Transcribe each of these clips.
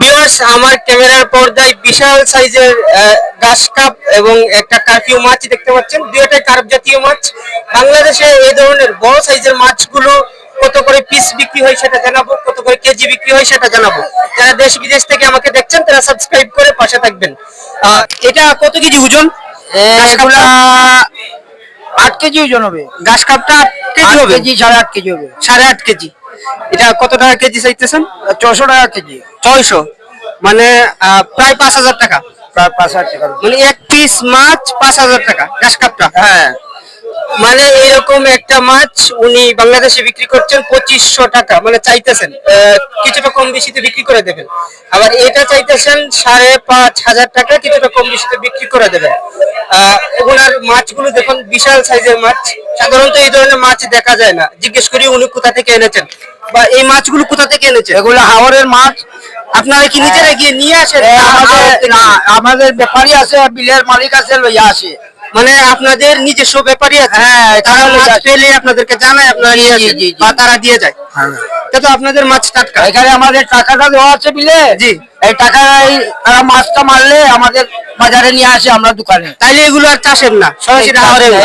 Viewers আমার ক্যামেরার পর্দায় বিশাল সাইজের ঘাস কাপ এবং একটা কার্ফিউ মাছ দেখতে পাচ্ছেন। দুইটাই কার্প জাতীয় মাছ। বাংলাদেশে এই ধরনের বড় সাইজের মাছগুলো কত করে পিস বিক্রি হয় সেটা জানাব কত করে কেজি বিক্রি হয় সেটা জানাব। যারা দেশ বিদেশ থেকে আমাকে দেখছেন তারা সাবস্ক্রাইব করে পাশে থাকবেন। এটা কত কেজি ওজন? এগুলা আট কেজি ওজন হবে। ঘাস কাপটা আট কেজি হবে? কেজি সাড়ে আট কেজি হবে। সাড়ে আট কেজি। এটা কত টাকা কেজি চাইতেছেন? ছশো টাকা কেজি। ছয়শো? মানে আহ, প্রায় পাঁচ হাজার টাকা? প্রায় পাঁচ হাজার টাকা। মানে এক পিস মাছ পাঁচ হাজার টাকা ঘাস কাপটা হ্যাঁ। মানে এরকম একটা মাছ উনি বাংলাদেশে বিক্রি করছেন পঁচিশশো টাকা মানে চাইতেছেন। কিছুটা কম বেশিতে বিক্রি করে দেবেন। আবার এটা চাইতেছেন সাড়ে পাঁচ হাজার টাকা কিছুটা কম বেশিতে বিক্রি করে দেবেন। ওনার মাছগুলো দেখুন বিশাল সাইজের মাছ। সাধারণত এই ধরনের মাছ দেখা যায় না। জিজ্ঞেস করি উনি কোথা থেকে এনেছেন? বা এই মাছগুলো কোথা থেকে এনেছেন? এগুলো হাওড়ের মাছ। আপনারা কি নিজেরা গিয়ে নিয়ে আসেন? না আমাদের হাওর না আমাদের ব্যাপারী আছে বিলের মালিক আছে লইয়া আসে। মানে আপনাদের নিজস্ব ব্যাপারী আছে। হ্যাঁ, তারা তারা মাছ পেলে আপনাদেরকে জানায় আপনারা। বা তারা দিয়ে যায়। হ্যাঁ। তো আপনাদের মাছ টাটকা। এখানে আমাদের টাকাটা দেওয়া আছে বিলে? জি। এই টাকায় তারা মাছটা মারলে আমাদের বাজারে নিয়ে আসে আমরা দোকানে। তাইলে এগুলো আর চাষের না।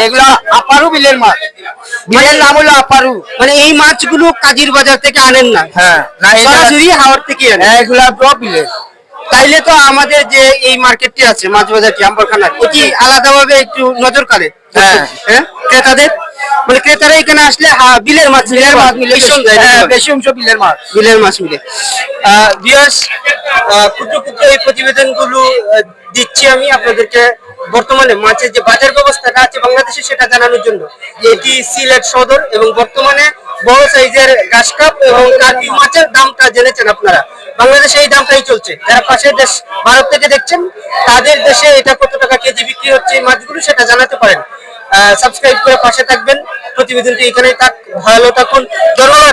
এগুলা আপারু বিলের মাছ। বিলের নাম হলো আপারু। মানে এই মাছগুলো কাজির বাজার থেকে আনেন না? হ্যাঁ সরাসরি হাওর থেকে আনেন। হ্যাঁ, এগুলা বিলের। তাইলে তো আমাদের যে এই মার্কেটটি আছে মাছ বাজারটি আম্বরখানার এটি আলাদাভাবে একটু নজর কাড়ে? হ্যাঁ। হ্যাঁ? ক্রেতাদের? মানে ক্রেতারা এখানে আসলে বিলের মাছ বিলের মাছ মিলে বেশি হ্যাঁ? বেশি অংশ বিলের মাছ। বিলের মাছ মিলে। ক্ষুদ্র ক্ষুদ্র এই প্রতিবেদনগুলো দিচ্ছি আমি আপনাদেরকে বর্তমানে মাছের যে বাজার ব্যবস্থাটা আছে বাংলাদেশে সেটা জানানোর জন্য। এটি সিলেট সদর এবং বর্তমানে বড় সাইজের ঘাস কাপ এবং কার্পি মাছের দামটা জেনেছেন আপনারা। বাংলাদেশে এই দামটাই চলছে। যারা পাশের দেশ ভারত থেকে দেখছেন, তাদের দেশে এটা কত টাকা কেজি বিক্রি হচ্ছে এই মাছগুলো সেটা জানাতে পারেন। সাবস্ক্রাইব করে পাশে থাকবেন। প্রতিবেদনটি এখানে থাক, ভালো থাকুন। ধন্যবাদ।